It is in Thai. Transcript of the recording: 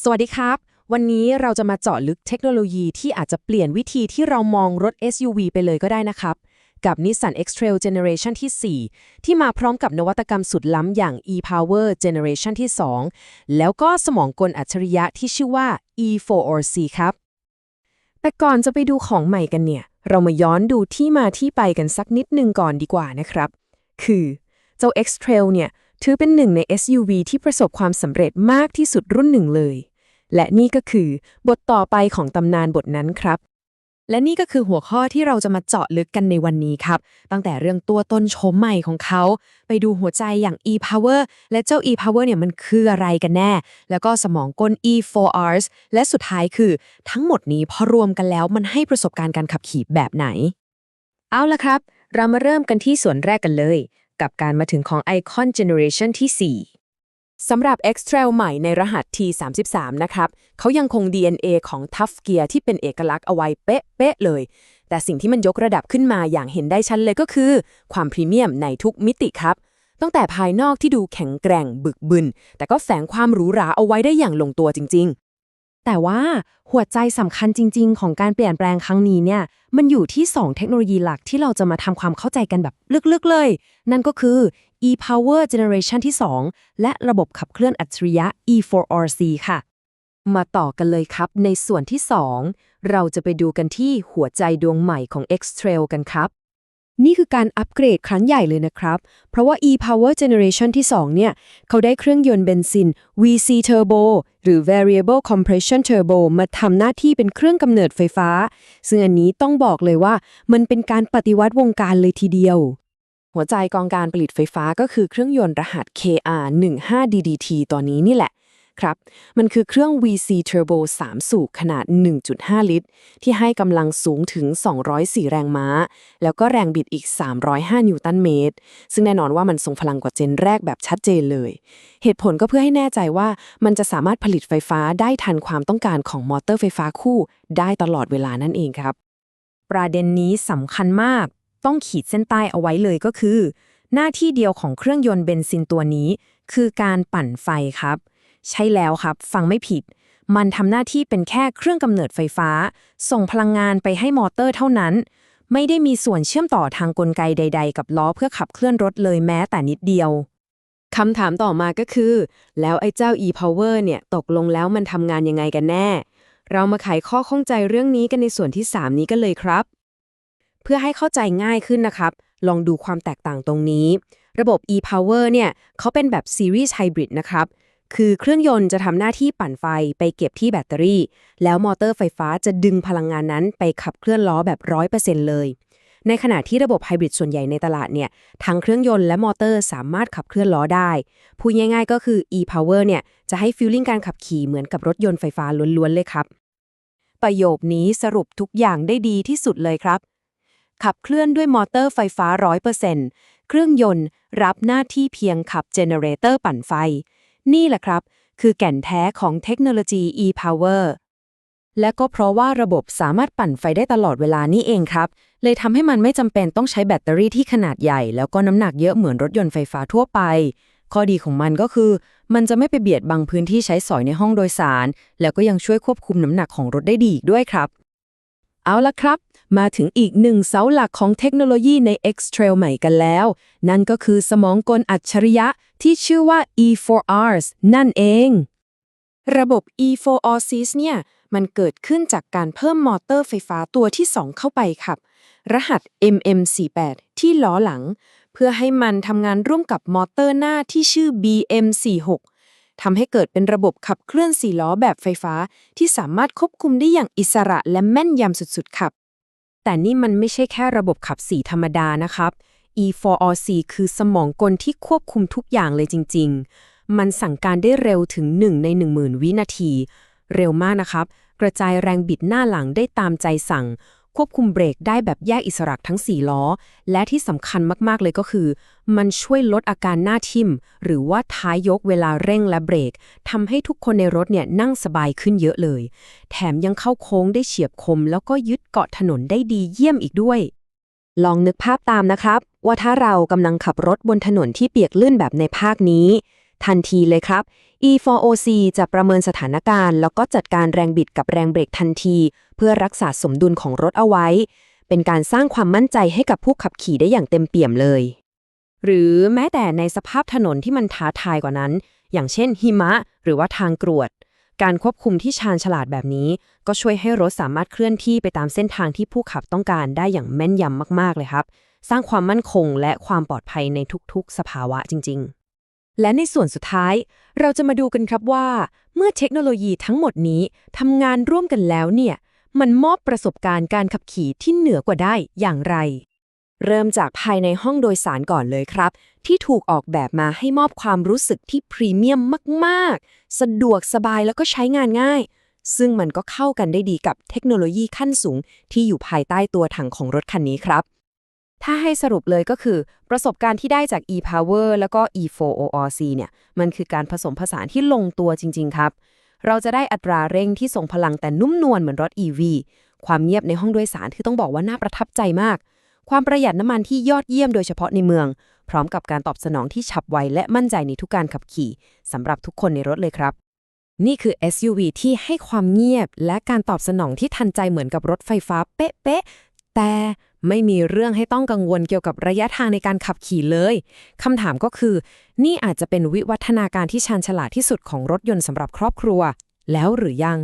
สวัสดีครับ วันนี้เราจะมาเจาะลึกเทคโนโลยีที่อาจจะเปลี่ยนวิธีที่เรามองรถ SUV ไปเลยก็ได้นะครับ กับ Nissan X-Trail Generation ที่ 4 ที่มาพร้อมกับนวัตกรรมสุดล้ำอย่าง e-Power Generation ที่ 2 แล้วก็สมองกลอัจฉริยะที่ชื่อว่า E4RC ครับ แต่ก่อนจะไปดูของใหม่กันเนี่ย เรามาย้อนดูที่มาที่ไปกันสักนิดนึงก่อนดีกว่านะครับ คือ เจ้า X-Trail เนี่ย ถือเป็นหนึ่งใน SUV ที่ประสบความสำเร็จมากที่สุดรุ่นหนึ่งเลย และนี่ก็คือบทต่อไปของตำนานบทนั้นครับ และนี่ก็คือหัวข้อที่เราจะมาเจาะลึกกันในวันนี้ครับ ตั้งแต่เรื่องตัวตนโฉมใหม่ของเขา ไปดูหัวใจอย่าง e-power และเจ้า e-power เนี่ยมันคืออะไรกันแน่ แล้วก็สมองกล e4rs และสุดท้ายคือ ทั้งหมดนี้พอรวมกันแล้วมันให้ประสบการณ์การขับขี่แบบไหน เอาละครับ เรามาเริ่มกันที่ส่วนแรกกันเลย กับการมาถึงของ Icon Generation ที่ 4 สำหรับ X-Trail ใหม่ในรหัส T33 นะครับ เขายังคง DNA ของ Tough Gear ที่เป็นเอกลักษณ์เอาไว้เป๊ะๆเลย แต่สิ่งที่มันยกระดับขึ้นมาอย่างเห็นได้ชัดเลยก็คือ ความพรีเมียมในทุกมิติครับตั้งแต่ภายนอกที่ดูแข็งแกร่งบึกบึน แต่ก็แฝงความหรูหราเอาไว้ได้อย่างลงตัวจริง แต่ว่าหัวใจสำคัญจริง ๆ ของการเปลี่ยนแปลงครั้งนี้เนี่ย มันอยู่ที่ 2 เทคโนโลยีหลักที่เราจะมาทำความเข้าใจกันแบบลึกๆเลย นั่นก็คือ e-power generation ที่ 2 และระบบขับเคลื่อนอัจฉริยะ e4RC ค่ะ มาต่อกันเลยครับในส่วนที่ 2 เราจะไปดูกันที่หัวใจดวงใหม่ของ X-Trail กันครับ นี่คือการอัปเกรดครั้งใหญ่เลยนะครับ เพราะว่า e-power generation ที่ 2 เนี่ย เขาได้เครื่องยนต์เบนซิน VC turbo หรือ variable compression turbo มาทำหน้าที่เป็นเครื่องกำเนิดไฟฟ้า ซึ่งอันนี้ต้องบอกเลยว่า มันเป็นการปฏิวัติวงการเลยทีเดียว หัวใจกองการผลิตไฟฟ้าก็คือเครื่องยนต์รหัส KR15DDT ตัวนี้นี่แหละ ครับ มันคือเครื่อง VC Turbo 3 สูบขนาด 1.5 ลิตร ที่ให้กำลังสูงถึง 204 แรงม้า แล้วก็แรงบิดอีก 305 นิวตันเมตร ซึ่งแน่นอนว่ามันทรงพลังกว่าเจนแรกแบบชัดเจนเลย เหตุผลก็เพื่อให้แน่ใจว่ามันจะสามารถผลิตไฟฟ้าได้ทันความต้องการของมอเตอร์ไฟฟ้าคู่ ได้ตลอดเวลานั่นเองครับ ประเด็นนี้สำคัญมาก ต้องขีดเส้นใต้เอาไว้เลยก็คือ หน้าที่เดียวของเครื่องยนต์เบนซินตัวนี้ คือการปั่นไฟครับ ใช่แล้วครับ ฟังไม่ผิด มันทำหน้าที่เป็นแค่เครื่องกำเนิดไฟฟ้า ส่งพลังงานไปให้มอเตอร์เท่านั้น ไม่ได้มีส่วนเชื่อมต่อทางกลไกใด ๆ กับล้อเพื่อขับเคลื่อนรถเลยแม้แต่นิดเดียวคำถามต่อมาก็คือ แล้วไอ้เจ้า e-power เนี่ย ตกลงแล้วมันทำงานยังไงกันแน่ เรามาไขข้อข้องใจเรื่องนี้กันในส่วนที่ 3 นี้กันเลยครับ เพื่อให้เข้าใจง่ายขึ้นนะครับ ลองดูความแตกต่างตรงนี้ ระบบ e-power เนี่ยเขาเป็นแบบ series hybrid นะครับ คือเครื่องยนต์จะทำหน้าที่ปั่นไฟไปเก็บที่แบตเตอรี่ แล้วมอเตอร์ไฟฟ้าจะดึงพลังงานนั้นไปขับเคลื่อนล้อแบบ 100%เลย ในขณะที่ระบบไฮบริดส่วนใหญ่ในตลาดเนี่ยทั้งเครื่องยนต์และมอเตอร์สามารถขับเคลื่อนล้อได้ พูดง่ายๆก็คือ e-power เนี่ยจะให้ฟีลลิ่งการขับขี่เหมือนกับรถยนต์ไฟฟ้าล้วนๆเลยครับ ประโยคนี้สรุปทุกอย่างได้ดีที่สุดเลยครับ ขับเคลื่อนด้วยมอเตอร์ไฟฟ้า 100%เครื่องยนต์รับหน้าที่เพียงขับเจเนเรเตอร์ปั่นไฟ นี่แหละครับ คือแก่นแท้ของเทคโนโลยี e-power และก็เพราะว่าระบบสามารถปั่นไฟได้ตลอดเวลานี่เองครับ เลยทำให้มันไม่จำเป็นต้องใช้แบตเตอรี่ที่ขนาดใหญ่ แล้วก็น้ำหนักเยอะเหมือนรถยนต์ไฟฟ้าทั่วไป ข้อดีของมันก็คือ มันจะไม่ไปเบียดบังพื้นที่ใช้สอยในห้องโดยสาร แล้วก็ยังช่วยควบคุมน้ำหนักของรถได้ดีอีกด้วยครับ เอาละครับ มาถึงอีกหนึ่งเสาหลักของเทคโนโลยีใน X-Trail ใหม่กันแล้ว นั่นก็คือสมองกลอัจฉริยะที่ชื่อว่า E4Rs นั่นเอง ระบบ E4Rs เนี่ย มันเกิดขึ้นจากการเพิ่มมอเตอร์ไฟฟ้าตัวที่ 2 เข้าไปครับ รหัส MM48 ที่ล้อหลัง เพื่อให้มันทำงานร่วมกับมอเตอร์หน้าที่ชื่อ BM46 ทำให้เกิดเป็นระบบขับเคลื่อนสี่ล้อแบบไฟฟ้า ที่สามารถควบคุมได้อย่างอิสระและแม่นยำสุดๆครับ แต่นี่มันไม่ใช่แค่ระบบขับสีธรรมดานะครับ E4RC คือสมองกลที่ควบคุมทุกอย่างเลยจริง ๆ มันสั่งการได้เร็วถึง 1 ใน 10,000 วินาที เร็วมากนะครับ กระจายแรงบิดหน้าหลังได้ตามใจสั่ง ควบคุมเบรกได้แบบแยกอิสระทั้ง 4 ล้อ และที่สำคัญมาก ๆ เลยก็คือ มันช่วยลดอาการหน้าทิ่ม หรือว่าท้ายยกเวลาเร่งและเบรกทำให้ทุกคนในรถเนี่ยนั่งสบายขึ้นเยอะเลย แถมยังเข้าโค้งได้เฉียบคม แล้วก็ยึดเกาะถนนได้ดีเยี่ยมอีกด้วย ลองนึกภาพตามนะครับ ว่าถ้าเรากำลังขับรถบนถนนที่เปียกลื่นแบบในภาคนี้ ทันทีเลยครับ E4OC จะประเมินสถานการณ์ แล้วก็จัดการแรงบิดกับแรงเบรกทันที เพื่อรักษาสมดุลของรถเอาไว้ เป็นการสร้างความมั่นใจให้กับผู้ขับขี่ได้อย่างเต็มเปี่ยมเลย หรือแม้แต่ในสภาพถนนที่มันท้าทายกว่านั้น อย่างเช่นหิมะ หรือว่าทางกรวด การควบคุมที่ชาญฉลาดแบบนี้ ก็ช่วยให้รถสามารถเคลื่อนที่ไปตามเส้นทางที่ผู้ขับต้องการได้อย่างแม่นยำมากๆเลยครับ สร้างความมั่นคงและความปลอดภัยในทุกๆ สภาวะจริง ๆ และในส่วนสุดท้าย เราจะมาดูกันครับว่า เมื่อเทคโนโลยีทั้งหมดนี้ทำงานร่วมกันแล้วเนี่ยมันมอบประสบการณ์การขับขี่ที่เหนือกว่าได้อย่างไร เริ่มจากภายในห้องโดยสารก่อนเลยครับ ที่ถูกออกแบบมาให้มอบความรู้สึกที่พรีเมียมมากๆ สะดวกสบายแล้วก็ใช้งานง่าย ซึ่งมันก็เข้ากันได้ดีกับเทคโนโลยีขั้นสูงที่อยู่ภายใต้ตัวถังของรถคันนี้ครับ ถ้าให้สรุปเลยก็คือ ประสบการณ์ที่ได้จาก e-power แล้วก็ e4orc เนี่ย มันคือการผสมผสานที่ลงตัวจริง ๆ ครับ เราจะได้อัตราเร่งที่ส่งพลังแต่นุ่มนวลเหมือนรถ EV ความเงียบในห้องโดยสารที่ต้องบอกว่าน่าประทับใจมาก ความประหยัดน้ำมันที่ยอดเยี่ยมโดยเฉพาะในเมือง พร้อมกับการตอบสนองที่ฉับไวและมั่นใจในทุกการขับขี่สำหรับทุกคนในรถเลยครับ นี่คือ SUV ที่ให้ความเงียบ และการตอบสนองที่ทันใจเหมือนกับรถไฟฟ้าเป๊ะๆแต่ ไม่มีเรื่องให้ต้องกังวลเกี่ยวกับระยะทางในการขับขี่เลยคำถามก็คือ นี่อาจจะเป็นวิวัฒนาการที่ชาญฉลาดที่สุดของรถยนต์สำหรับครอบครัว แล้วหรือยัง